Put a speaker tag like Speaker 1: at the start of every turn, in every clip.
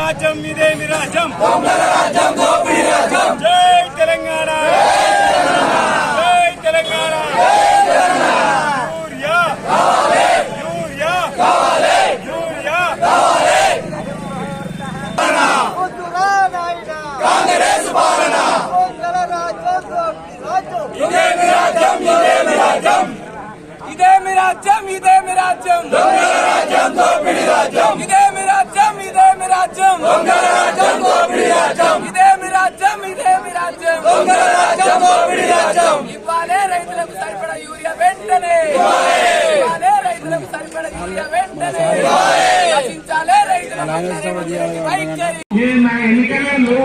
Speaker 1: రాజ్యం ఇదే మీ రాజ్యం రాజ్యం దోపిడీ రాజ్యం జై తెలంగాణ జై Telangana urea urea urea
Speaker 2: Congress పాలన ఇదే మీ రాజ్యం ఇదే మీ రాజ్యం
Speaker 1: ఇదే మీ రాజ్యం ఇదే మీ రాజ్యం
Speaker 3: దొంగల రాజ్యం దోపిడీ రాజ్యం ఇదే రాజ్యం దొంగల రాజ్యం దోపిడీ రాజ్యం ఇదేమి రాజ్యం ఇదేమి రాజ్యం దొంగల రాజ్యం దోపిడీ రాజ్యం ఇవ్వాలే రైతులకు సరిపడ యూరియా వెంటనే ఇవ్వాలే రైతులకు సరిపడ యూరియా వెంటనే రచించాలే రైతులకు
Speaker 4: నా ఎన్నికలలో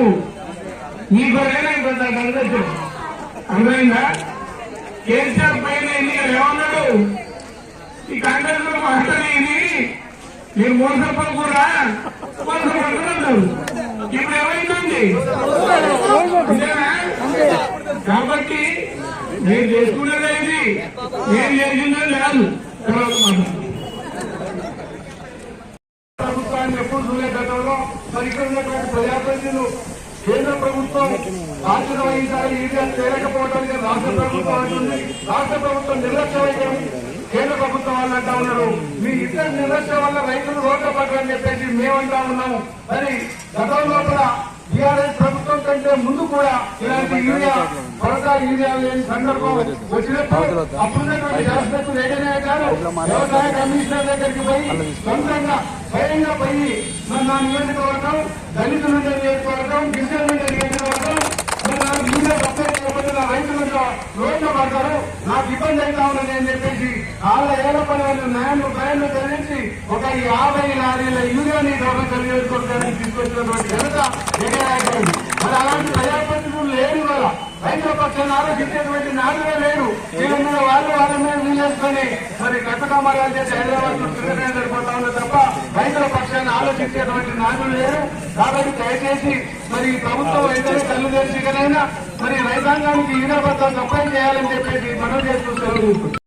Speaker 4: ఈ గొడవ కొంత అందజు అర్థమైందా కేసీఆర్ పైన ఎన్నికలు ఏమన్నాడు ఈ కాంగ్రెస్ లో మాట్లాడేది మీరు మోసపోకూరా ఉద్యోగం ఇప్పుడు ఏమైందండి కాబట్టి మీరు చేసుకున్నది ఇది. మీరు చేసిందని కాదు. ప్రభుత్వాన్ని ఎప్పుడు చూడే గతంలో. సరిగ్గా ప్రజాప్రతినిధులు కేంద్ర ప్రభుత్వం బాధ్యత వహించాలి. ఈజీగా చేయలేకపోవడానికి రాష్ట్ర ప్రభుత్వం రాష్ట్ర ప్రభుత్వం నిర్లక్ష్యం కేంద్ర ప్రభుత్వం వాళ్ళు అంటా ఉన్నారు. మీ ఇద్దరు నిర్లక్ష్యం వల్ల రైతులు రోడ్ల పడ్డారని చెప్పేసి మేమంటా ఉన్నాము. మరి గతంలో కూడా టీఆర్ఎస్ ప్రభుత్వం కంటే ముందు కూడా ఇలాంటి యూరియా కొరత యూరియా లేని సందర్భం వచ్చినప్పుడు అప్పుడున్నటువంటి శాస్త్రజ్ఞులు ఏదైనా గారు వ్యవసాయ కమిషనర్ దగ్గరికి పోయి సొంతంగా స్వయంగా పోయి నా నియోజకవర్గం దళితులు నియోజకవర్గం గిరిజనుల నియోజకవర్గం మరి నాకు యూరియా సప్లై చేయకపోతే నా రైతులంతా రోడ్లు పడతారు నాకు ఇబ్బంది అవుతా ఉన్నది అని చెప్పేసి వాళ్ళ ఏళ్ళ పని వాళ్ళు న్యాయంలో భయాన్ని తెలిసి ఒక యాభై లారీల యూరియాని గవర్నమెంట్ నియోజకవర్గానికి తీసుకొచ్చినటువంటి ఘనత జగన్ మరి అలాంటి ప్రజాప్రతినిధులు లేని వల్ల రైతుల పక్షాన్ని ఆలోచించేటువంటి నాదులే లేరు వీళ్ళ మీద వాళ్ళు వాళ్ళ చేసుకుని వీలేసుకొని మరి కట్టకామరాలు చేసి హైదరాబాద్ చుట్టూనే సరిపోతా ఉంది తప్ప రైతుల పక్షాన్ని ఆలోచించేటువంటి నాయకులు లేరు. కాబట్టి దయచేసి మరి ప్రభుత్వం రైతులు కళ్ళు తెరిచికనైనా మరి రైతాంగానికి ఈయన సప్లై చేయాలని చెప్పేసి మనం చేస్తూ